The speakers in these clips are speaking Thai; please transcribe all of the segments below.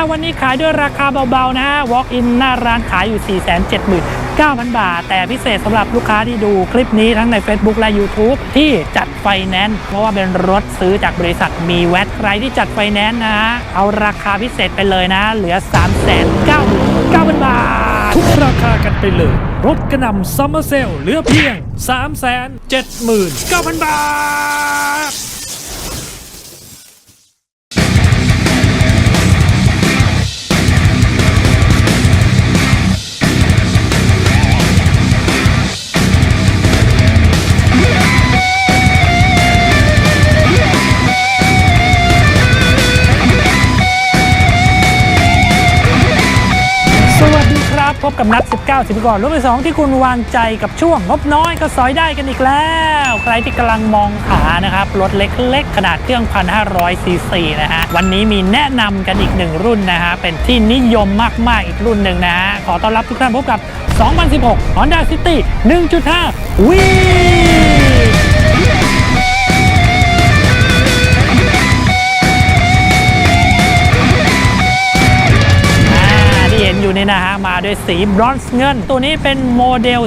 าวันนี้ขายด้วยราคาเบาๆนะฮะ walk in หน้าร้านขายอยู่ 479,000 บาท แต่พิเศษสำหรับลูกค้าที่ดูคลิปนี้ทั้งใน Facebook และ YouTube ที่จัดไฟแนนซ์เพราะว่าเป็นรถซื้อจากบริษัทมีแวดใครที่จัดไฟแนนซ์นะฮะ เอาราคาพิเศษไปเลยนะ เหลือ 399,000 บาท ทุกราคากันไปเลย รถกระนำซัมเมอร์เซลเหลือเพียง 379,000 บาท พบกับนัด 19สิบก่อนรถไปสองที่คุณวางใจกับช่วงงบน้อยก็สอยได้กันอีกแล้ว ใครที่กำลังมองหานะครับ รถเล็กๆ ขนาดเครื่อง 1,500ซีซีนะฮะ วันนี้มีแนะนำกันอีกหนึ่งรุ่นนะฮะ เป็นที่นิยมมากๆอีกรุ่นหนึ่งนะฮะ ขอต้อนรับทุกท่านพบกับ 2016 Honda City 1.5วี อยู่นี่นะฮะมาด้วยสีบรอนซ์เงิน ตัวนี้เป็นโมเดล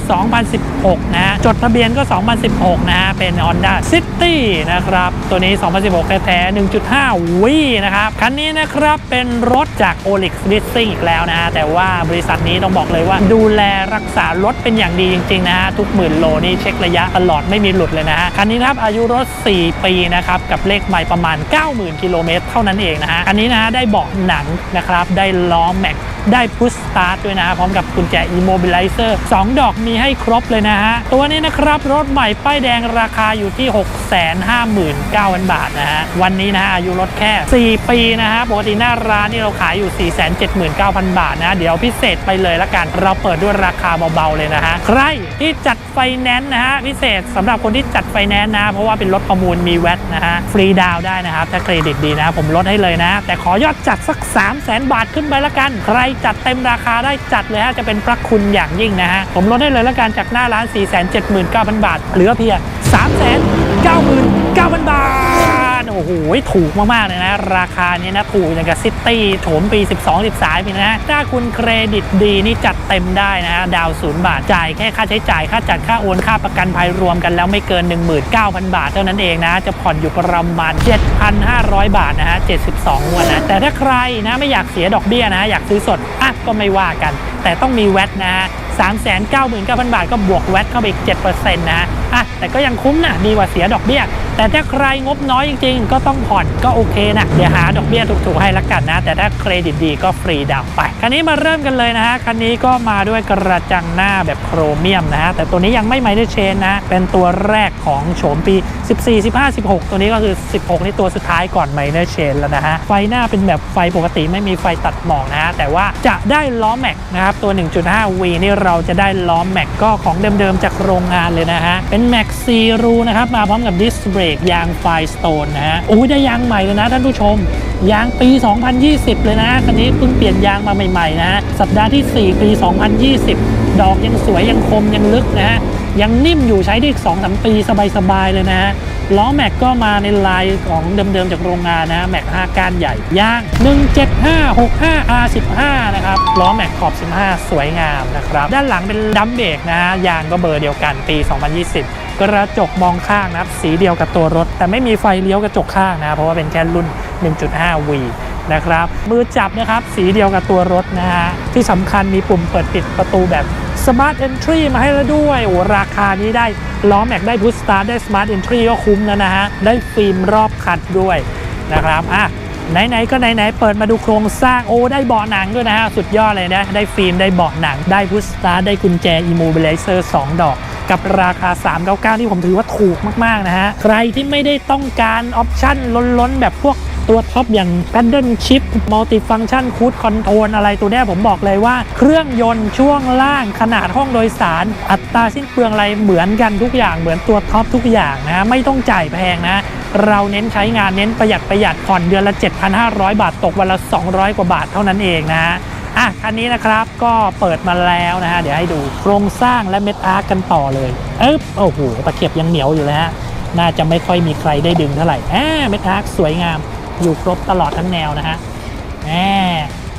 2016 นะฮะจดทะเบียนก็ 2016 นะฮะเป็น Honda City นะครับ ตัวนี้ 2016 แท้ๆ1.5 วีนะครับ คันนี้นะครับเป็นรถจาก Olix Leasing อีกแล้วนะฮะแต่ว่าบริษัทนี้ต้องบอกเลยว่า ดูแลรักษารถเป็นอย่างดีจริง ๆ นะฮะทุกหมื่นโลนี่เช็คระยะตลอดไม่มีหลุดเลยนะฮะคันนี้นะครับอายุรถ 4 ปีนะครับกับเลขใหม่ประมาณ 90,000 กิโลเมตรเท่านั้นเองนะฮะอันนี้นะฮะได้เบาะหนังนะครับได้ล้อแม็ก ได้พุชสตาร์ทด้วยนะฮะพร้อมกับกุญแจ Immobilizer 2 ดอกมีให้ครบเลยนะฮะ ตัวนี้นะครับ รถใหม่ป้ายแดงราคาอยู่ที่ 659,000 บาทนะฮะ วันนี้นะฮะอายุรถแค่ 4 ปีนะฮะ ปกติหน้าร้านนี่เราขายอยู่ 479,000 บาทนะ เดี๋ยวพิเศษไปเลยละกัน เราเปิดด้วยราคาเบาๆเลยนะฮะ ใครที่จัดไฟแนนซ์นะฮะ พิเศษสำหรับคนที่จัดไฟแนนซ์นะ เพราะว่าเป็นรถประมูลมีแวตนะฮะ ฟรีดาวได้นะครับ ถ้าเครดิตดีนะ ผมลดให้เลยนะ แต่ขอยอดจัดสัก 3 0 0 0 0 0 บาทขึ้นไปละกัน ใครจัดเต็มราคาได้จัดเลยฮะจะเป็นพระคุณอย่างยิ่งนะฮะผมลดให้เลยละกันจากหน้าร้าน 479,000 บาท เหลือเพียง399,000 บาท โอ้โหถูกมากๆเลยนะ ราคานี้นะถูกอย่างกับซิตี้โถมปี 12 13ปีนะถ้าคุณเครดิตดีนี่จัดเต็มได้นะดาวศูนย์บาทจ่ายแค่ค่าใช้จ่ายค่าจัดค่าโอนค่าประกันภัยรวมกันแล้วไม่เกิน 19,000 บาทเท่านั้นเองนะ จะผ่อนอยู่ประมาณ 7,500 บาทนะฮะ72งวดนะแต่ถ้าใครนะไม่อยากเสียดอกเบี้ยนะอยากซื้อสดอะก็ไม่ว่ากัน แต่ต้องมีแวตนะฮะ399,000 บาทก็บวกแวตเข้าไปอีก7%นะอะแต่ก็ยังคุ้มนะดีกว่าเสียดอกเบี้ยแต่ถ้าใครงบน้อยจริง ๆ ก็ต้องผ่อนก็โอเคนะเดี๋ยวหาดอกเบี้ยถูกๆให้ละกันนะ แต่ถ้าเครดิตดีก็ฟรีดาวน์ไป คันนี้มาเริ่มกันเลยนะฮะ คันนี้ก็มาด้วยกระจังหน้าแบบโครเมียมนะฮะ แต่ตัวนี้ยังไม่ไมเนเชนนะ เป็นตัวแรกของโฉมปี 14 15 16 ตัวนี้ก็คือ 16 นี่ตัวสุดท้ายก่อนไมเนเชนแล้วนะฮะ ไฟหน้าเป็นแบบไฟปกติไม่มีไฟตัดหมอกนะฮะ แต่ว่าจะได้ล้อแม็กนะครับตัว 1.5 V นี่เราจะได้ล้อแม็กก็ของเดิมๆจากโรงงานเลยนะฮะ เป็นแม็กซีรูนะครับมาพร้อมกับดิสเบรกยางไฟสโตนนะฮะโอ้ยได้ยางใหม่เลยนะท่านผู้ชม ยางปี 2020 เลยนะคันนี้เพิ่งเปลี่ยนยางมาใหม่ๆนะฮะสัปดาห์ที่ 4 ปี 2020 ดอกยังสวยยังคมยังลึกนะฮะยังนิ่มอยู่ใช้ได้อีก2 3 ปีสบายๆเลยนะฮะล้อแม็กก็มาในลายของเดิมๆจากโรงงานนะ แม็ก 5 ก้านใหญ่ยาง 17565 R15 นะครับ ล้อแม็กขอบ 15 สวยงามนะครับ ด้านหลังเป็นดัมเบรกนะฮะยางก็เบอร์เดียวกันปี 2020 กระจกมองข้างนะครับ สีเดียวกับตัวรถ แต่ไม่มีไฟเลี้ยวกระจกข้างนะเพราะว่าเป็นแค่รุ่น 1.5 V นะครับมือจับนะครับสีเดียวกับตัวรถนะฮะที่สำคัญมีปุ่มเปิดปิดประตูแบบ Smart Entry มาให้แล้วด้วยโอ้ราคานี้ได้ล้อแม็กได้บูสตาร์ได้ Smart Entry ก็คุ้มแล้วนะฮะ ได้ฟิล์มรอบคัดด้วยนะครับอะไหนๆก็ไหนๆเปิดมาดูโครงสร้างโอ้ได้เบาะหนังด้วยนะฮะ สุดยอดเลยนะ ได้ฟิล์มได้เบาะหนัง ได้บูสตาร์ได้กุญแจ Immobilizer 2 ดอก กับราคา 399 ที่ผมถือว่าถูกมาก ๆ นะฮะ ใครที่ไม่ได้ต้องการออปชั่นล้น ๆ แบบพวกตัวท็อปอย่าง Paddle Shift Multifunction Cruise Control อะไรตัวนี้ผมบอกเลยว่า เครื่องยนต์ช่วงล่างขนาดห้องโดยสาร อัตราสิ้นเปลืองอะไรเหมือนกันทุกอย่างเหมือนตัวท็อปทุกอย่างนะ ไม่ต้องจ่ายแพงนะ เราเน้นใช้งานเน้นประหยัดประหยัดผ่อนเดือนละ 7,500 บาทตกวันละ 200 กว่าบาทเท่านั้นเองนะ อะคันนี้นะครับก็เปิดมาแล้วนะฮะเดี๋ยวให้ดูโครงสร้างและเม็ดอาร์กันต่อเลยเอ๊บโอ้โหตะเข็บยังเหนียวอยู่เลยฮะน่าจะไม่ค่อยมีใครได้ดึงเท่าไหร่แหมเม็ดอาร์สวยงามอยู่ครบตลอดทั้งแนวนะฮะแหม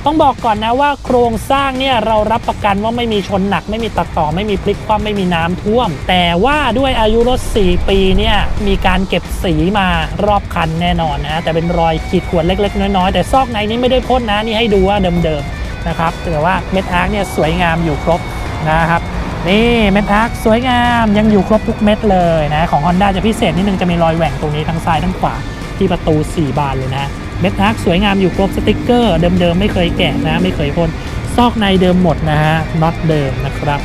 ต้องบอกก่อนนะว่าโครงสร้างเนี่ยเรารับประกันว่าไม่มีชนหนัก ไม่มีตัดต่อไม่มีพลิกคว่ำไม่มีน้ำท่วม แต่ว่าด้วยอายุรถ 4 ปีเนี่ยมีการเก็บสีมารอบคันแน่นอนนะแต่เป็นรอยขีดข่วนเล็ก ๆ น้อยๆแต่ซอกในนี้ไม่ได้พ่นนะนี่ให้ดูว่าเดิมๆ นะครับแต่ว่าเม็ดอาร์คเนี่ยสวยงามอยู่ครบนะครับนี่เม็ดอาร์คสวยงามยังอยู่ครบทุกเม็ดเลยนะของ Honda จะพิเศษนิดนึงจะมีรอยแหว่งตรงนี้ทั้งซ้ายทั้งขวาที่ประตู 4 บานเลยนะเม็ดอาร์คสวยงามอยู่ครบสติกเกอร์เดิมๆไม่เคยแกะนะไม่เคยพ่นซอกในเดิมหมดนะฮะน็อตเดิมนะครับ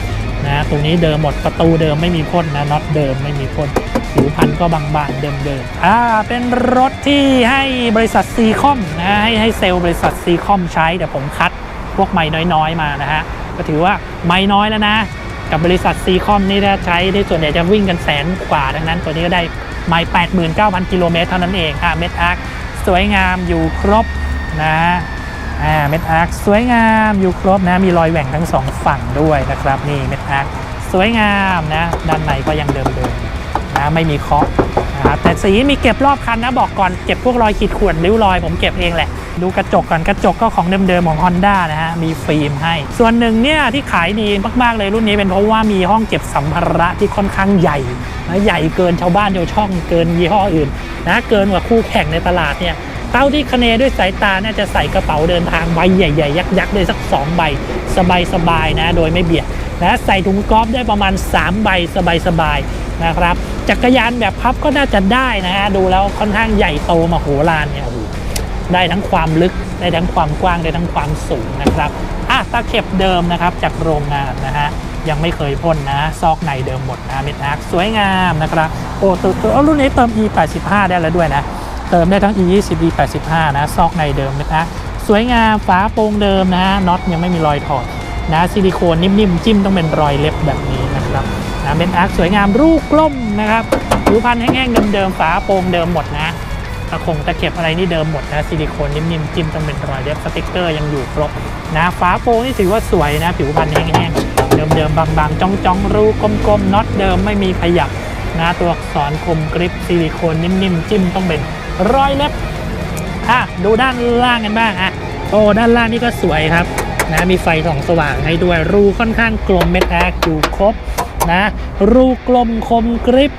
นะตรงนี้เดิมหมดประตูเดิมไม่มีพ่นนะน็อตเดิมไม่มีพ่นผิวพันก็บางๆเดิมๆอ่าเป็นรถที่ให้บริษัทซีคอมนะให้ให้เซลล์บริษัทซีคอมใช้แต่ผมคัด พวกไม้น้อยๆมานะฮะก็ถือว่าไม้น้อยแล้วนะ กับบริษัทซีคอมนี่ถ้าใช้ได้ส่วนใหญ่จะวิ่งกันแสนกว่าดังนั้นตัวนี้ก็ได้ไมล์89,000 กิโลเมตรเท่านั้นเองอะเม็ดอาร์คสวยงามอยู่ครบนะอ่าเม็ดอาร์คสวยงามอยู่ครบนะมีรอยแหว่งทั้งสองฝั่งด้วยนะครับนี่เม็ดอาร์คสวยงามนะด้านในก็ยังเดิมๆนะไม่มีเคาะ นะครับแต่สีมีเก็บรอบคันนะบอกก่อนเก็บพวกรอยขีดข่วนริ้วรอยผมเก็บเองแหละ ดูกระจกก่อนกระจกก็ของเดิมๆของ Honda นะฮะมีฟิล์มให้ ส่วนหนึ่งเนี่ยที่ขายดีมากๆเลยรุ่นนี้เป็นเพราะว่ามีห้องเก็บสัมภาระที่ค่อนข้างใหญ่นะใหญ่เกินชาวบ้านชาวช่องเกินยี่ห้ออื่นนะเกินกว่าคู่แข่งในตลาดเนี่ยเต้าที่คเนด้วยสายตาเนี่ยจะใส่กระเป๋าเดินทางใบใหญ่ๆ ยักษ์ๆได้สัก 2 ใบ สบายๆนะ โดยไม่เบียดนะใส่ถุงกอล์ฟได้ประมาณ 3 ใบสบายๆ นะครับ จักรยานแบบพับก็น่าจะได้นะฮะดูแล้วค่อนข้างใหญ่โตมโหฬารเนี่ยได้ทั้งความลึกได้ทั้งความกว้างได้ทั้งความสูงนะครับอะตะเข็บเดิมนะครับจากโรงงานนะฮะยังไม่เคยพ่นนะซอกในเดิมหมดนะเม็ดอาร์คสวยงามนะครับโอ้ตัวตัวรุ่นนี้เติม e 8 5ได้แล้วด้วยนะเติมได้ทั้ง e 2 0 e 8 5นะซอกในเดิมเม็ดอาร์คสวยงามฝาโปร่งเดิมนะน็อตยังไม่มีรอยถอดนะซิลิโคนนิ่มๆจิ้มต้องเป็นรอยเล็บแบบ นี้นะครับนะเม็ดอาร์คสวยงามรูปกลมนะครับผิวพันธุ์แห้งๆเดิมๆฝาโปร่งเดิมหมดนะตะคงตะเข็บอะไรนี่เดิมหมดนะซิลิโคนนิ่มๆจิ้มต้องเป็นรอยเล็บสติกเกอร์ยังอยู่ครบนะฝาโปรงนี่ถือว่าสวยนะผิวพรรณแห้งๆเดิมๆบางๆจ้องๆรูกลมๆน็อตเดิมไม่มีขยับนะตัวอักษรคมกริปซิลิโคนนิ่มๆจิ้มต้องเป็นรอยเล็บอะดูด้านล่างกันบ้างอะโอ้ด้านล่างนี่ก็สวยครับนะมีไฟส่องสว่างให้ด้วยรูค่อนข้างกลมเม็ดแอคอยู่ครบ นะรูกลมคมกริป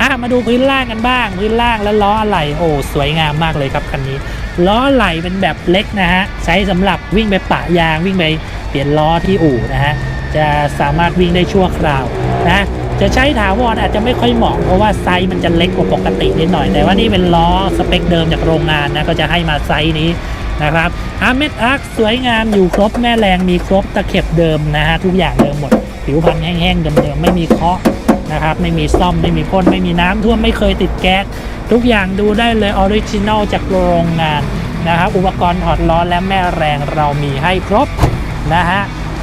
อะมาดูพื้นล่างกันบ้าง พื้นล่างและล้ออะไหล่โอ้สวยงามมากเลยครับคันนี้ ล้ออะไหล่เป็นแบบเล็กนะฮะใช้สำหรับวิ่งไปปะยางวิ่งไปเปลี่ยนล้อที่อู่นะฮะจะสามารถวิ่งได้ชั่วคราวนะจะใช้ถาวรอาจจะไม่ค่อยเหมาะเพราะว่าไซส์มันจะเล็กกว่าปกตินิดหน่อย แต่ว่านี่เป็นล้อสเปคเดิมจากโรงงานนะก็จะให้มาไซส์นี้นะครับอาร์เมดอาร์คสวยงามอยู่ครบแม่แรงมีครบตะเข็บเดิมนะฮะทุกอย่างเดิมหมด ผิวพันธุ์แห้งๆเดิมๆไม่มีเคาะนะครับ ไม่มีซ่อมไม่มีพ่นไม่มีน้ำท่วมไม่เคยติดแก๊สทุกอย่างดูได้เลยออริจินอลจากโรงงานนะครับ อุปกรณ์ถอดล้อและแม่แรงเรามีให้ครบนะฮะ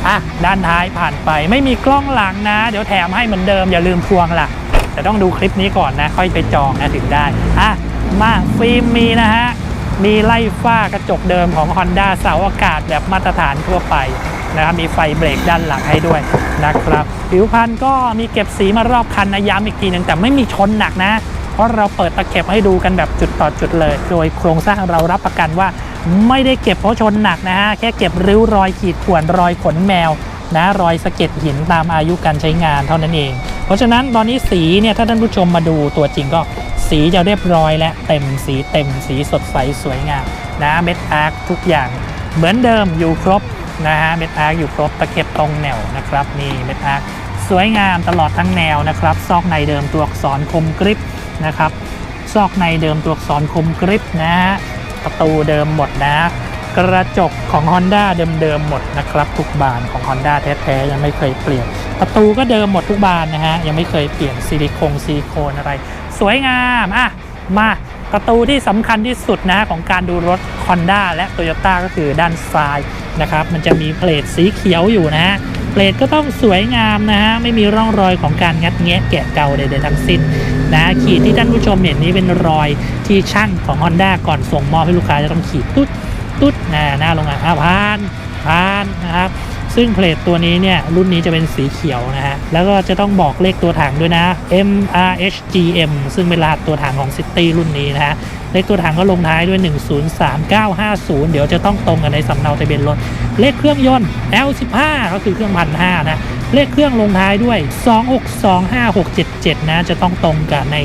อะด้านท้ายผ่านไปไม่มีกล้องหลังนะ เดี๋ยวแถมให้เหมือนเดิมอย่าลืมพวงล่ะแต่ต้องดูคลิปนี้ก่อนนะ ค่อยไปจองนะถึงได้อะมาฟิล์มมีนะฮะมีไล่ฝ้ากระจกเดิมของ Honda เสาอากาศแบบมาตรฐานทั่วไป นะครับมีไฟเบรกด้านหลังให้ด้วยนะครับผิวพันธุ์ก็มีเก็บสีมารอบคันนะย้ำอีกทีหนึ่งแต่ไม่มีชนหนักนะ เพราะเราเปิดตะเข็บให้ดูกันแบบจุดต่อจุดเลย โดยโครงสร้างเรารับประกันว่า ไม่ได้เก็บเพราะชนหนักนะฮะแค่เก็บริ้วรอยขีดข่วนรอยขนแมวนะรอยสะเก็ดหินตามอายุการใช้งานเท่านั้นเอง เพราะฉะนั้นตอนนี้สีเนี่ยถ้าท่านผู้ชมมาดูตัวจริงก็สีจะเรียบร้อยและเต็มสีเต็มสีสดใสสวยงามนะเม็ดอาร์คทุกอย่าง เหมือนเดิมอยู่ครบ นะฮะเม็ดอาร์คอยู่ครบตะเข็บตรงแนวนะครับนี่เม็ดอาร์คสวยงามตลอดทั้งแนวนะครับ ซอกในเดิมตัวอักษรคมกริบนะครับซอกในเดิมตัวอักษรคมกริบนะฮะประตูเดิมหมดนะ กระจกของ Honda เดิมๆหมดนะครับ ทุกบานของ Honda แท้ๆยังไม่เคยเปลี่ยน ประตูก็เดิมหมดทุกบานนะฮะยังไม่เคยเปลี่ยนซิลิโคนซิลิโคนอะไร สวยงามอะมาประตูที่สำคัญที่สุดนะของการดูรถ Honda และ Toyota ก็คือด้านซ้าย นะครับ มันจะมีเพลทสีเขียวอยู่นะฮะเพลทก็ต้องสวยงามนะฮะไม่มีร่องรอยของการงัดแงะแกะเกาใดๆทั้งสิ้นนะขีดที่ท่านผู้ชมเห็นนี้เป็นรอยที่ช่างของ Honda ก่อนส่งมอบให้ลูกค้าจะต้องขีดตุ๊ดตุ๊ดนะหน้าโรงงานอะผ่านผ่านนะครับซึ่งเพลทตัวนี้เนี่ยรุ่นนี้จะเป็นสีเขียวนะฮะ แล้วก็จะต้องบอกเลขตัวถังด้วยนะ MRHGM ซึ่งเป็นรหัสตัวถังของ City รุ่นนี้นะฮะ เลขตัวถังก็ลงท้ายด้วย 103950 เดี๋ยวจะต้องตรงกันในสำเนาทะเบียนรถ เลขเครื่องยนต์ L15 ก็คือเครื่องพันห้านะ เลขเครื่องลงท้ายด้วย 2625677 นะ จะต้องตรงกับใน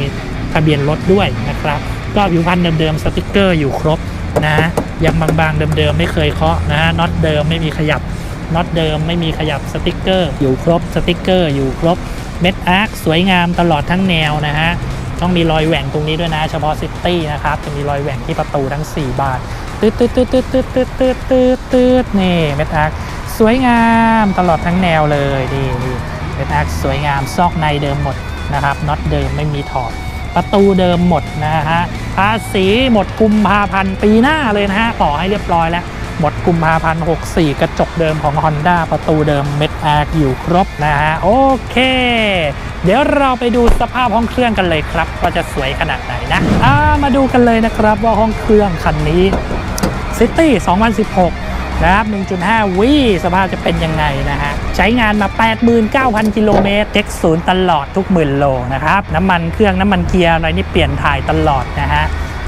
ทะเบียนรถด้วยนะครับ ก็ผิวพันธ์เดิมๆ สติกเกอร์อยู่ครบนะ ยังบางๆ เดิมๆ ไม่เคยเคาะนะน็อตเดิมไม่มีขยับน็อตเดิมไม่มีขยับสติกเกอร์ อยู่ครบสติกเกอร์อยู่ครบเม็ดอาร์คสวยงามตลอดทั้งแนวนะฮะ ต้องมีรอยแหว่งตรงนี้ด้วยนะ เฉพาะซิตี้นะครับจะมีรอยแหว่งที่ประตูทั้ง 4 บานตืดตืดตืดตืดตืดตืดตืดตืดตืดนี่เม็ดอาร์คสวยงามตลอดทั้งแนวเลยนี่นี่เม็ดอาร์คสวยงามซอกในเดิมหมดนะครับน็อตเดิมไม่มีถอดประตูเดิมหมดนะฮะภาษีหมดกุมภาพันธ์ปีหน้าเลยนะฮะต่อให้เรียบร้อยแล้ว หมดกุมภาพันธ์64 กระจกเดิมของ Honda ประตูเดิมเม็ดอาร์อยู่ครบนะฮะ โอเค เดี๋ยวเราไปดูสภาพห้องเครื่องกันเลยครับ ว่าจะสวยขนาดไหนนะอ่ามาดูกันเลยนะครับว่าห้องเครื่องคันนี้ City 2016 นะครับ 1.5วีสภาพจะเป็นยังไงนะฮะ ใช้งานมา 89,000 กิโลเมตรเช็คศูนย์ตลอดทุกหมื่นโลนะครับ น้ำมันเครื่องน้ำมันเกียร์อะไรนี่เปลี่ยนถ่ายตลอดนะฮะ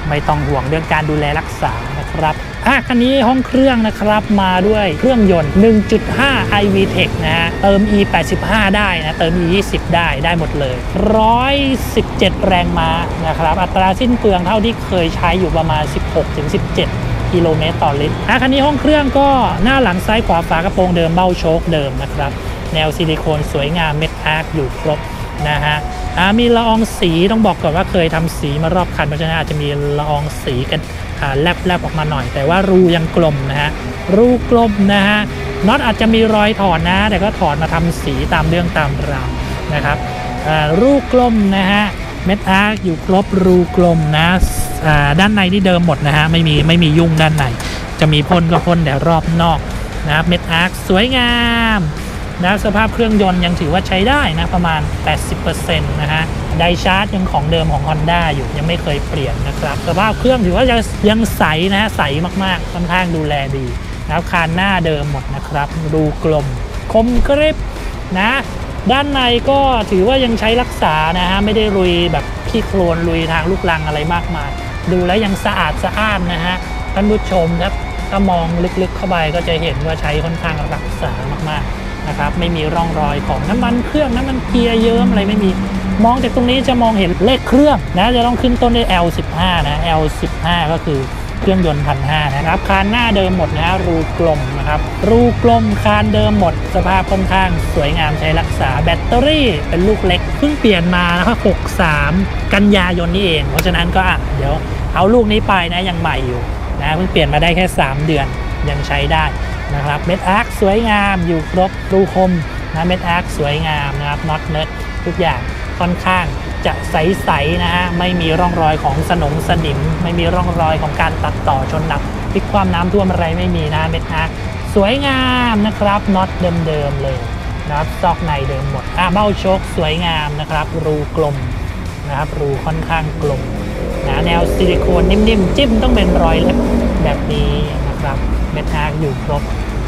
ไม่ต้องห่วงเรื่องการดูแลรักษานะครับ อะคันนี้ห้องเครื่องนะครับมาด้วยเครื่องยนต์ 1.5 iVTEC นะฮะเติม E 85ได้นะเติม E 20ได้ได้หมดเลย 117 แรงม้านะครับ อัตราสิ้นเปลืองเท่าที่เคยใช้อยู่ประมาณ 16-17กิโลเมตรต่อลิตรอะคันนี้ห้องเครื่องก็หน้าหลังซ้ายขวาฝากระโปรงเดิมเบ้าโชคเดิมนะครับ แนวซิลิโคนสวยงามเม็ดอาร์คอยู่ครบนะฮะอ่ามีละอองสีต้องบอกก่อนว่าเคยทำสีมารอบคันเพราะฉะนั้นอาจจะมีละอองสีกัน แลบแลบๆออกมาหน่อย แต่ว่ารูยังกลมนะฮะรูกลมนะฮะน็อตอาจจะมีรอยถอดนะ แต่ก็ถอดมาทำสีตามเรื่องตามราวนะครับรูกลมนะฮะเม็ดอาร์คอยู่ครบรูกลมนะด้านในที่เดิมหมดนะฮะไม่มีไม่มียุ่งด้านในจะมีพ่นก็พ่นแต่รอบนอกนะครับเม็ดอาร์คสวยงาม นะสภาพเครื่องยนต์ยังถือว่าใช้ได้นะประมาณ 80%นะฮะไดชาร์จยังของเดิมของ Honda อยู่ยังไม่เคยเปลี่ยนนะครับสภาพเครื่องถือว่ายังยังใสนะฮะใสมากๆค่อนข้างดูแลดีนะครับคานหน้าเดิมหมดนะครับรูกลมคมกริบนะด้านในก็ถือว่ายังใช้รักษานะฮะไม่ได้ลุยแบบขี้โคลนลุยทางลูกลังอะไรมากมาย ดูแล้วยังสะอาดสะอ้านนะฮะท่านผู้ชมครับถ้ามองลึกๆเข้าไปก็จะเห็นว่าใช้ค่อนข้างรักษามากๆ นะครับไม่มีร่องรอยของน้ำมันเครื่องน้ำมันเกียร์เยิ้มอะไรไม่มีมองจากตรงนี้จะมองเห็นเลขเครื่องนะจะต้องขึ้นต้นด้วย L15 นะ L15 ก็คือเครื่องยนต์พันห้านะครับคานหน้าเดิมหมดนะฮะรูกลมนะครับรูกลมคานเดิมหมด สภาพค่อนข้างสวยงามใช้รักษาแบตเตอรี่เป็นลูกเล็กเพิ่งเปลี่ยนมานะครับ63 กันยายนนี่เอง เพราะฉะนั้นก็อะเดี๋ยวเอาลูกนี้ไปนะยังใหม่อยู่นะเพิ่งเปลี่ยนมาได้แค่ 3 เดือนยังใช้ได้ นะครับเม็ดอาร์คสวยงามอยู่ครบรูคมนะเม็ดอาร์คสวยงามนะครับน็อตเนิร์ดทุกอย่างค่อนข้างจะใสๆนะฮะไม่มีร่องรอยของสนงสนิม ไม่มีร่องรอยของการตัดต่อชนหนักพลิกความน้ำท่วมอะไรไม่มีนะเม็ดอาร์คสวยงามนะครับน็อตเดิมๆเลยนะครับซอกในเดิมหมดอะเบ้าโชคสวยงามนะครับ รูกลมนะครับรูค่อนข้างกลมนะแนวซิลิโคนนิ่มๆ จิ้มต้องเป็นรอยเล็บแบบนี้นะครับ เม็ดอาร์อยู่ครบ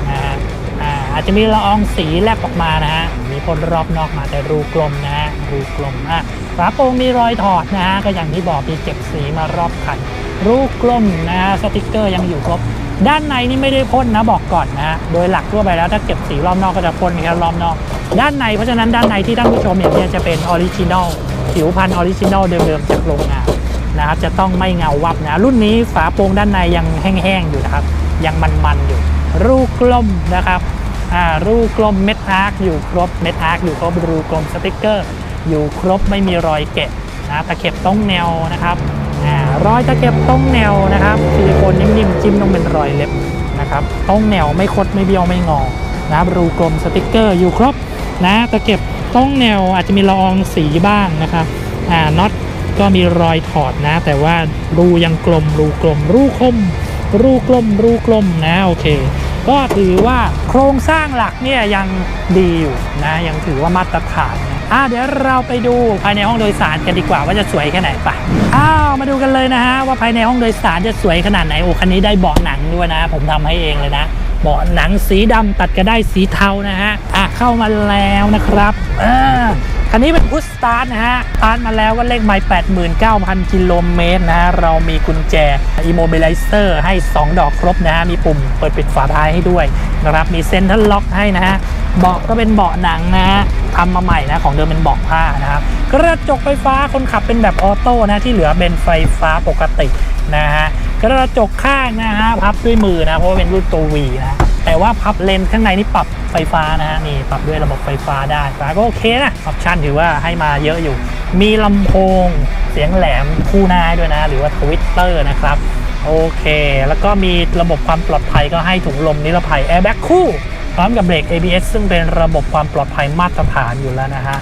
นะฮะอาอาจจะมีละอองสีแลบออกมานะฮะมีพ่นรอบนอกมาแต่รูกลมนะฮะรูกลมอะฝาโปรงมีรอยถอดนะฮะก็อย่างที่บอกมีเก็บสีมารอบคัน รูกลมนะฮะสติกเกอร์ยังอยู่ครบ ด้านในนี่ไม่ได้พ่นนะบอกก่อนนะฮะโดยหลักทั่วไปแล้วถ้าเก็บสีรอบนอกก็จะพ่นแค่รอบนอก ด้านในเพราะฉะนั้นด้านในที่ท่านผู้ชมเห็นเนี่ยจะเป็นออริจินอลผิวพันธุ์ออริจินอลเดิมๆจากโรงงานนะครับจะต้องไม่เงาวับนะรุ่นนี้ฝาโปรงด้านในยังแห้งๆอยู่นะครับ ยังมันๆอยู่ รูกลมนะครับรูกลมเม็ดอาร์คอยู่ครบเม็ดอาร์คอยู่ครบรูกลมสติกเกอร์ อยู่ครบไม่มีรอยแกะนะตะเข็บต้องแนวนะครับอรอยตะเข็บต้องแนวนะครับซิลิโคนนิ่มๆจิ้มต้องเป็นรอยเล็บนะครับต้องแนวไม่คดไม่เบี้ยวไม่งอนะครับรูกลมสติกเกอร์อยู่ครบนะตะเข็บต้องแนวอาจจะมีละอองสีบ้างนะครับอ่าน็อตก็มีรอยถอดนะ แต่ว่ารูยังกลมรูกลมรูคม รูกลมรูกลมนะโอเค ก็ถือว่าโครงสร้างหลักเนี่ยยังดีอยู่นะยังถือว่ามาตรฐานอะเดี๋ยวเราไปดูภายในห้องโดยสารกันดีกว่าว่าจะสวยแค่ไหนไปอ้าวมาดูกันเลยนะฮะว่าภายในห้องโดยสารจะสวยขนาดไหนโอ้คันนี้ได้เบาะหนังด้วยนะ ผมทำให้เองเลยนะเบาะหนังสีดำตัดกระได้สีเทานะฮะอะเข้ามาแล้วนะครับอ่า คันนี้เป็นพุชสตาร์ทนะฮะสตาร์ทมาแล้วก็เลขไมล์89,000 กิโลเมตรนะฮะ เรามีกุญแจ Immobilizer ให้ 2 ดอกครบนะฮะ มีปุ่มเปิดปิดฝาท้ายให้ด้วยนะครับ มีเซ็นทรัลล็อกให้นะฮะ เบาะก็เป็นเบาะหนังนะฮะทำมาใหม่นะ ของเดิมเป็นเบาะผ้านะครับ กระจกไฟฟ้าคนขับเป็นแบบออโต้นะ ที่เหลือเป็นไฟฟ้าปกตินะฮะ กระจกข้างนะฮะ พับด้วยมือนะ เพราะว่าเป็นรุ่นตัว V นะ แต่ว่าพับเลนส์ข้างในนี่ปรับไฟฟ้านะฮะนี่ปรับด้วยระบบไฟฟ้าได้ฟ้าก็โอเคนะออปชั่นถือว่าให้มาเยอะอยู่ มีลำโพงเสียงแหลมคู่หน้าด้วยนะ หรือว่าทวิตเตอร์นะครับโอเค แล้วก็มีระบบความปลอดภัยก็ให้ถุงลมนิรภัยแอร์แบ็กคู่พร้อมกับเบรก ABS ซึ่งเป็นระบบความปลอดภัยมาตรฐานอยู่แล้วนะฮะ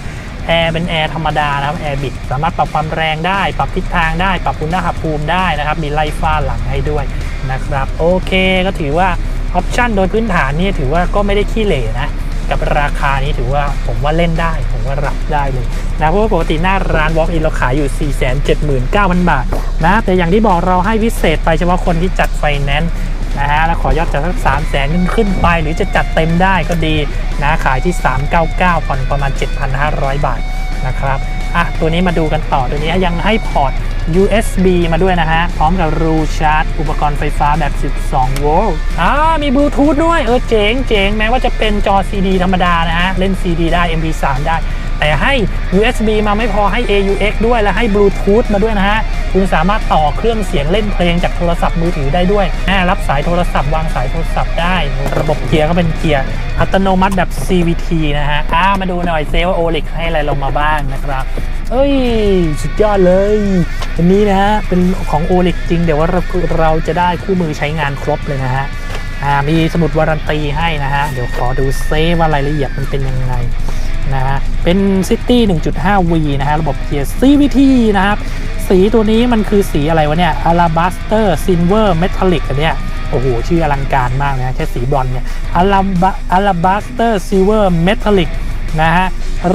แอร์เป็นแอร์ธรรมดานะครับแอร์บิดสามารถปรับความแรงได้ ปรับทิศทางได้ ปรับอุณหภูมิได้นะครับ มีไล่ฟ้าหลังให้ด้วยนะครับ โอเคก็ถือว่า ออปชันโดยพื้นฐานนี่ถือว่าก็ไม่ได้ขี้เหร่นะ กับราคานี้ถือว่าผมว่าเล่นได้ ผมว่ารับได้เลยนะเพราะว่าปกติหน้าร้าน Walk in เราขายอยู่ 479,000 บาทนะแต่อย่างที่บอกเราให้พิเศษไปเฉพาะคนที่จัดไฟแนนซ์นะฮะแล้วขอยอดจัดสัก3 0 0แสนขึ้นไป หรือจะจัดเต็มได้ก็ดีนะขายที่ 399ผ่อนประมาณ 7,500 บาทนะครับอะตัวนี้มาดูกันต่อตัวนี้ยังให้พอร์ต USB มาด้วยนะฮะ พร้อมกับรูชาร์จ อุปกรณ์ไฟฟ้าแบบ 12 โวลต์อ่ามีบลูทูธด้วย เออเจ๋งเจ๋งแม้ว่าจะเป็นจอ CD ธรรมดานะฮะ เล่น CD ได้ MP3 ได้ แต่ให้ USB มาไม่พอให้ AUX ด้วยและให้บลูทูธมาด้วยนะฮะ คุณสามารถต่อเครื่องเสียงเล่นเพลงจากโทรศัพท์มือถือได้ด้วยอ่ารับสายโทรศัพท์วางสายโทรศัพท์ได้ ระบบเกียร์ก็เป็นเกียร์อัตโนมัติแบบ CVT นะฮะอ่ามาดูหน่อยเซลว่าโอลิกให้อะไรลงมาบ้างนะครับ เอ้ย สุดยอดเลยอันนี้นะฮะ เป็นของโอลิกจริง เดี๋ยวว่าเราเราจะได้คู่มือใช้งานครบเลยนะฮะอ่ามีสมุดวารันตีให้นะฮะ เดี๋ยวขอดูเซฟว่ารายละเอียดมันเป็นยังไง นะฮะเป็น City 1.5V นะฮะระบบเกียร์ CVT นะครับสีตัวนี้มันคือสีอะไรวะเนี่ย Alabaster Silver Metallic อันเนี้ยโอ้โห ชื่ออลังการมากนะแค่สีบรอนเนี่ย Alaba Alabaster Silver Metallic นะฮะ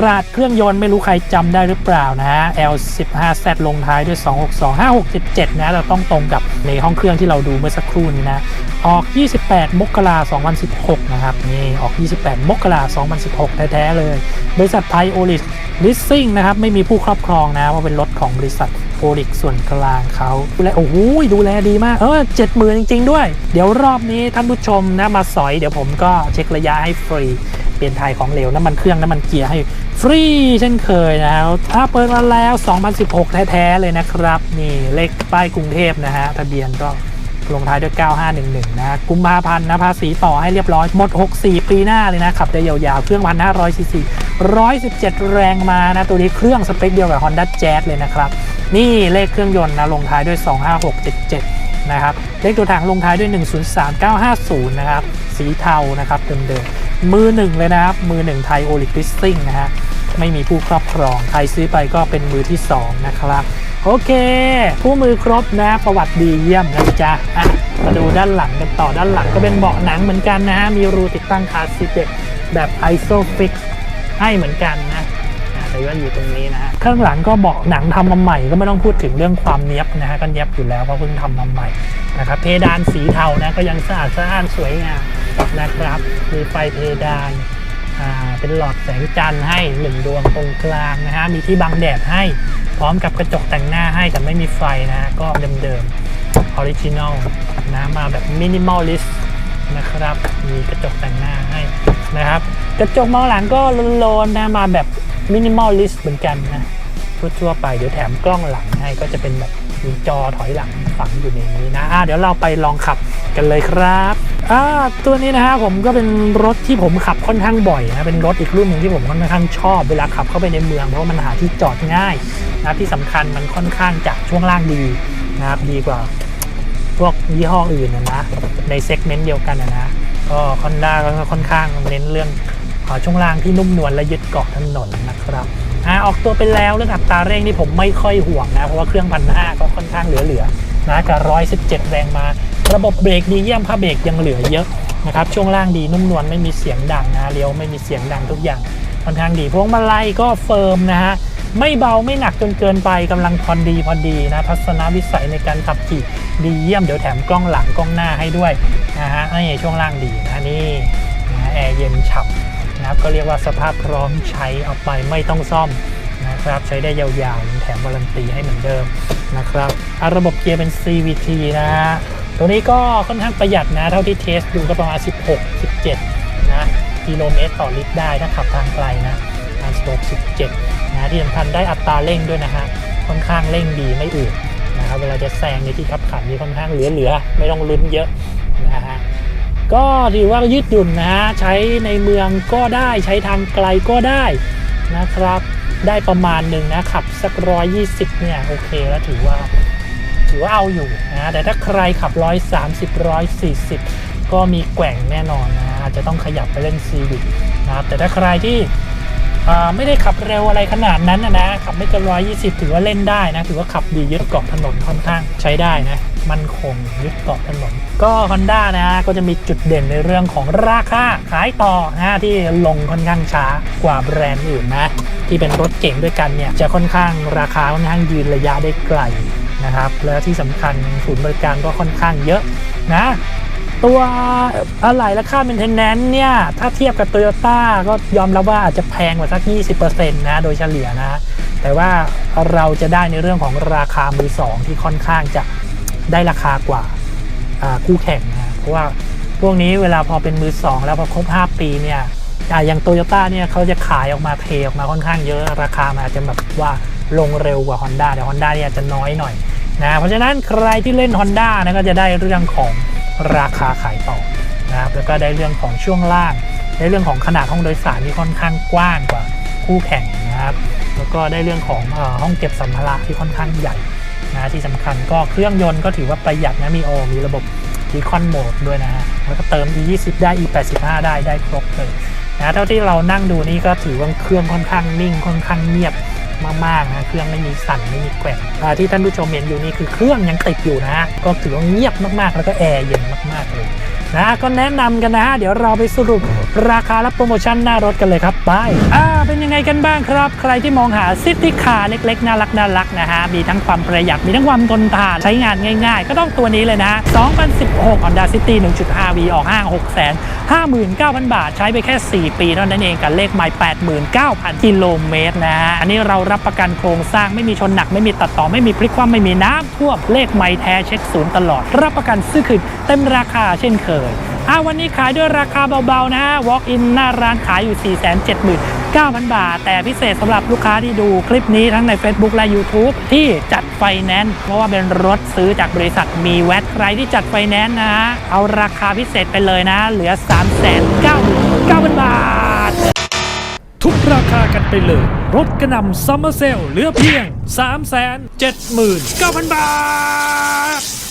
ราดเครื่องยนต์ไม่รู้ใครจำได้หรือเปล่านะฮะ L15Z ลงท้ายด้วย 262 5677 นะเราต้องตรงกับในห้องเครื่องที่เราดูเมื่อสักครู่นี้นะ ออก 28 มกราคม 2016 นะครับนี่ออก 28 มกราคม 2016 แท้ๆเลย บริษัทไทยโอลิสลิสซิ่งนะครับ ไม่มีผู้ครอบครองนะว่าเป็นรถของบริษัทโอลิกส่วนกลางเขาดูแลโอ้โหดูแลดีมาก เออเจ็ดหมื่นจริง ๆ ด้วย เดี๋ยวรอบนี้ท่านผู้ชมนะมาสอยเดี๋ยวผมก็เช็คระยะให้ฟรีเปลี่ยนถ่ายของเหลวน้ำมันเครื่องน้ำมันเกียร์ให้ฟรีเช่นเคยนะครับถ้าเปิดมาแล้ว 2016 แท้ ๆ เลยนะครับ นี่เลขป้ายกรุงเทพนะฮะทะเบียนก็ ลงท้ายด้วย 9511 นะกุมภาพันธ์นะภาษีต่อให้เรียบร้อยหมด 64 ปีหน้าเลยนะขับได้ยาวๆ เครื่อง 1,500ซีซี117 แรงมานะ ตัวนี้เครื่องสเปคเดียวกับ Honda Jazz เลยนะครับ นี่เลขเครื่องยนต์นะลงท้ายด้วย 25677 นะครับเลขตัวถังลงท้ายด้วย 103950 นะครับ สีเทานะครับเดิมๆมือหนึ่งเลยนะครับ มือหนึ่งไทยโอลิ c ลิสซิ่งนะฮะไม่มีผู้ครอบครองใครซื้อไปก็เป็นมือที่ 2 นะครับ โอเค คู่มือครบนะ ประวัติดีเยี่ยมนะจ๊ะอะมาดูด้านหลังกันต่อด้านหลังก็เป็นเบาะหนังเหมือนกันนะฮะ มีรูติดตั้งคาร์ซีทแบบ ISOFIX ให้เหมือนกันนะอะแต่ว่าอยู่ตรงนี้นะฮะข้างหลังก็เบาะหนังทำมาใหม่ก็ไม่ต้องพูดถึงเรื่องความเนี้ยบนะฮะก็เนี้ยบอยู่แล้วเพราะเพิ่งทำมาใหม่นะครับเพดานสีเทานะก็ยังสะอาดสะอ้านสวยงามนะครับมีไฟเพดาน เป็นหลอดแสงจันทร์ให้หนึ่งดวงตรงกลางนะฮะมีที่บังแดดให้พร้อมกับกระจกแต่งหน้าให้แต่ไม่มีไฟนะฮะก็เดิมๆออริจินอลนะมาแบบมินิมอลลิสนะครับมีกระจกแต่งหน้าให้นะครับ กระจกมองหลังก็โลนๆนะมาแบบมินิมอลลิสเหมือนกันนะทั่วๆไปเดี๋ยวแถมกล้องหลังให้ก็จะเป็นแบบ มีจอถอยหลังฝังอยู่ในนี้นะะเดี๋ยวเราไปลองขับกันเลยครับอ่าตัวนี้นะฮะผมก็เป็นรถที่ผมขับค่อนข้างบ่อยนะเป็นรถอีกรุ่นหนึ่งที่ผมค่อนข้างชอบเวลาขับเข้าไปในเมืองเพราะว่ามันหาที่จอดง่ายนะที่สำคัญมันค่อนข้างจะช่วงล่างดีนะครับดีกว่าพวกยี่ห้ออื่นนะนะในเซกเมนต์เดียวกันนะนะก็คอนด้าก็ค่อนข้างเน้นเรื่องเอ่อช่วงล่างที่นุ่มนวลและยึดเกาะถนนนะครับ อ่าออกตัวไปแล้วเรื่องอัตราเร่งนี่ผมไม่ค่อยห่วงนะ เพราะว่าเครื่องพันห้าก็ค่อนข้างเหลือๆนะกับร้อยสิบเจ็ดแรงมา ระบบเบรกดีเยี่ยมผ้าเบรกยังเหลือเยอะนะครับช่วงล่างดีนุ่มนวลไม่มีเสียงดังนะเลี้ยวไม่มีเสียงดังทุกอย่างค่อนข้างดีพวงมาลัยก็เฟิร์มนะฮะไม่เบาไม่หนักจนเกินไปกำลังพอดีพอดีนะ ทัศนวิสัยในการขับขี่ดีเยี่ยมเดี๋ยวแถมกล้องหลังกล้องหน้าให้ด้วยนะฮะนี่ช่วงล่างดีนะนี่นะแอร์เย็นฉ่ำ นะครับ ก็เรียกว่าสภาพพร้อมใช้เอาไปไม่ต้องซ่อมนะครับใช้ได้ยาวๆแถมวารันตีให้เหมือนเดิมนะครับระบบเกียร์เป็น CVT นะฮะตัวนี้ก็ค่อนข้างประหยัดนะ เท่าที่เทสดูก็ประมาณ 16 17 นะกิโลเมตรต่อลิตรได้ถ้าขับทางไกลนะประมาณ16 17 นะที่สำคัญได้อัตราเร่งด้วยนะฮะค่อนข้างเร่งดีไม่อืดนะครับเวลาจะแซงในที่ขับขันนี่ค่อนข้างเหลือๆ ไม่ต้องลุ้นเยอะนะฮะ ก็ถือว่ายืดหยุ่นนะฮะใช้ในเมืองก็ได้ใช้ทางไกลก็ได้นะครับ ได้ประมาณหนึ่งนะขับสักร้อยยี่สิบเนี่ยโอเคแล้วถือว่าถือว่าเอาอยู่นะแต่ถ้าใครขับร้อยสามสิบร้อยสี่สิบก็มีแกว่งแน่นอนนะอาจจะต้องขยับไปเล่นซีวิกนะครับแต่ถ้าใครที่ไม่ได้ขับเร็วอะไรขนาดนั้นนะนะขับไม่เกินร้อยยี่สิบถือว่าเล่นได้นะถือว่าขับดียึดเกาะถนนค่อนข้างใช้ได้นะ มันคงยึดเกาะถนนก็ Honda นะฮะก็จะมีจุดเด่นในเรื่องของราคาขายต่อนะฮะที่ลงค่อนข้างช้ากว่าแบรนด์อื่นนะ ที่เป็นรถเก่งด้วยกันเนี่ยจะค่อนข้างราคาค่อนข้างยืนระยะได้ไกลนะครับและที่สำคัญศูนย์บริการก็ค่อนข้างเยอะนะตัวอะไหล่และค่า maintenance เนี่ย ถ้าเทียบกับ Toyota ก็ยอมรับว่าอาจจะแพงกว่าสัก 20%นะ โดยเฉลี่ยนะ แต่ว่าเราจะได้ในเรื่องของราคามือสองที่ค่อนข้างจะ ได้ราคากว่าคู่แข่งนะเพราะว่าพวกนี้เวลาพอเป็นมือสองแล้วพอครบ 5 ปีเนี่ยอย่างโตโยต้าเนี่ยเขาจะขายออกมาเทออกมาค่อนข้างเยอะราคามันอาจจะแบบว่าลงเร็วกว่า Honda แต่ Honda เนี่ยจะน้อยหน่อยนะเพราะฉะนั้นใครที่เล่น Honda นะก็จะได้เรื่องของราคาขายต่อนะครับแล้วก็ได้เรื่องของช่วงล่างได้เรื่องของขนาดห้องโดยสารที่ค่อนข้างกว้างกว่าคู่แข่งนะครับแล้วก็ได้เรื่องของห้องเก็บสัมภาระที่ค่อนข้างใหญ่ นะที่สำคัญก็เครื่องยนต์ก็ถือว่าประหยัดนะมีโอมีระบบดีคอนโหมดด้วยนะฮะแล้วก็เติม E20 ได้ E85 ได้ได้ครบเลยนะเท่าที่เรานั่งดูนี่ก็ถือว่าเครื่องค่อนข้างนิ่งค่อนข้างเงียบมากๆนะเครื่องไม่มีสั่นไม่มีแกว่งที่ท่านผู้ชมเห็นอยู่นี่คือเครื่องยังติดอยู่นะก็ถือว่าเงียบมากๆ แล้วก็แอร์เย็นมากๆเลย นะก็แนะนำกันนะฮะเดี๋ยวเราไปสรุปราคาและโปรโมชั่นหน้ารถกันเลยครับไปอ่าเป็นยังไงกันบ้างครับ ใครที่มองหาซิตี้คาร์เล็กๆน่ารักน่ารักนะฮะมีทั้งความประหยัดมีทั้งความทนทานใช้งานง่ายๆ ก็ต้องตัวนี้เลยนะ 2016 Honda City 1.5V ออกห้าง659,000 บาท ใช้ไปแค่ 4 ปีเท่านั้นเองกับเลขไมล์89,000 กิโลเมตรนะฮะอันนี้เรารับประกันโครงสร้างไม่มีชนหนักไม่มีตัดต่อไม่มีพลิกคว่ำไม่มีน้ำท่วมเลขไมล์แท้เช็คศูนย์ตลอด รับประกันซื้อคืนเต็มราคาเช่นเคยอะวันนี้ขายด้วยราคาเบาๆนะฮะ Walk in หน้าร้านขายอยู่ 479,000 บาท แต่พิเศษสำหรับลูกค้าที่ดูคลิปนี้ทั้งใน Facebook และ YouTube ที่จัดไฟแนนซ์เพราะว่าเป็นรถซื้อจากบริษัทมีแวดใครที่จัดไฟแนนซ์นะฮะ เอาราคาพิเศษไปเลยนะ เหลือ 399,000 บาท ทุกราคากันไปเลย รถกระนำซัมเมอร์เซลเหลือเพียง 379,000 บาท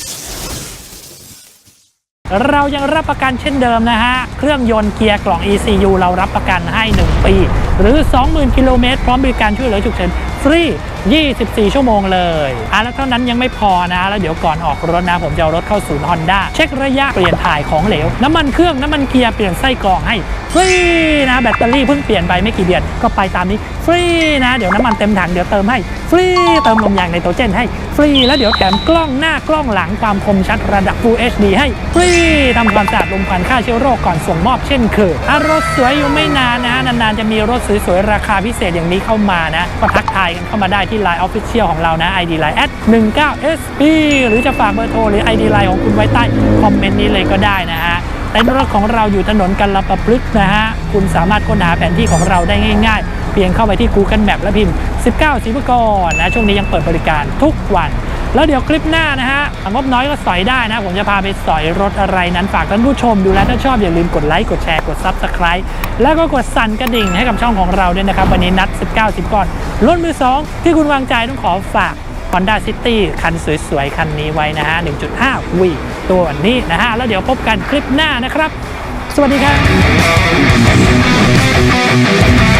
เรายังรับประกันเช่นเดิมนะฮะ เครื่องยนต์เกียร์กล่อง ECU เรารับประกันให้ 1 ปี หรือ 20,000 กิโลเมตรพร้อมบริการช่วยเหลือฉุกเฉินฟรี 24 ชั่วโมงเลยอะแล้วเท่านั้นยังไม่พอนะ แล้วเดี๋ยวก่อนออกรถนะ ผมจะเอารถเข้าศูนย์ Honda เช็คระยะเปลี่ยนถ่ายของเหลว น้ำมันเครื่องน้ำมันเกียร์เปลี่ยนไส้กรองให้ฟรีนะแบตเตอรี่เพิ่งเปลี่ยนไปไม่กี่เดือนก็ไปตามนี้ฟรีนะเดี๋ยวน้ำมันเต็มถังเดี๋ยวเติมให้ฟรีเติมลมยางไนโตเจนให้ฟรีแล้วเดี๋ยวแถมกล้องหน้ากล้องหลังความคมชัดระดับ Full HD ให้ฟรีทำความสะอาดลมควันฆ่าเชื้อโรคก่อนส่งมอบเช่นเคยอะรถสวยอยู่ไม่นานนะนานๆจะมีรถสวยๆราคาพิเศษอย่างนี้เข้ามานะก็ทักทายกันเข้ามาได้ที่ Line Official ของเรานะ ID Line at 19 SP หรือจะฝากเบอร์โทรหรือ ID Line ของคุณไว้ใต้คอมเมนต์นี้เลยก็ได้นะฮะเต็นท์รถของเราอยู่ถนนกันละประพฤกษ์นะฮะ คุณสามารถค้นหาแผนที่ของเราได้ง่ายๆ เพียงเข้าไปที่ Google Map และพิมพ์ 19สิบกรนะ ช่วงนี้ยังเปิดบริการทุกวัน แล้วเดี๋ยวคลิปหน้านะฮะงบน้อยก็สอยได้นะ ผมจะพาไปสอยรถอะไรนั้นฝากท่านผู้ชมดูแลถ้าชอบอย่าลืมกดไลค์กดแชร์กด Subscribe แล้วก็กดสั่นกระดิ่งให้กับช่องของเราด้วยนะครับ วันนี้นัด 19 10ก่อนรถมือ 2 ที่คุณวางใจต้องขอฝาก Honda City คันสวยๆ คันนี้ไว้นะฮะ 1.5 V ตัวนี้นะฮะ แล้วเดี๋ยวพบกันคลิปหน้านะครับ สวัสดีครับ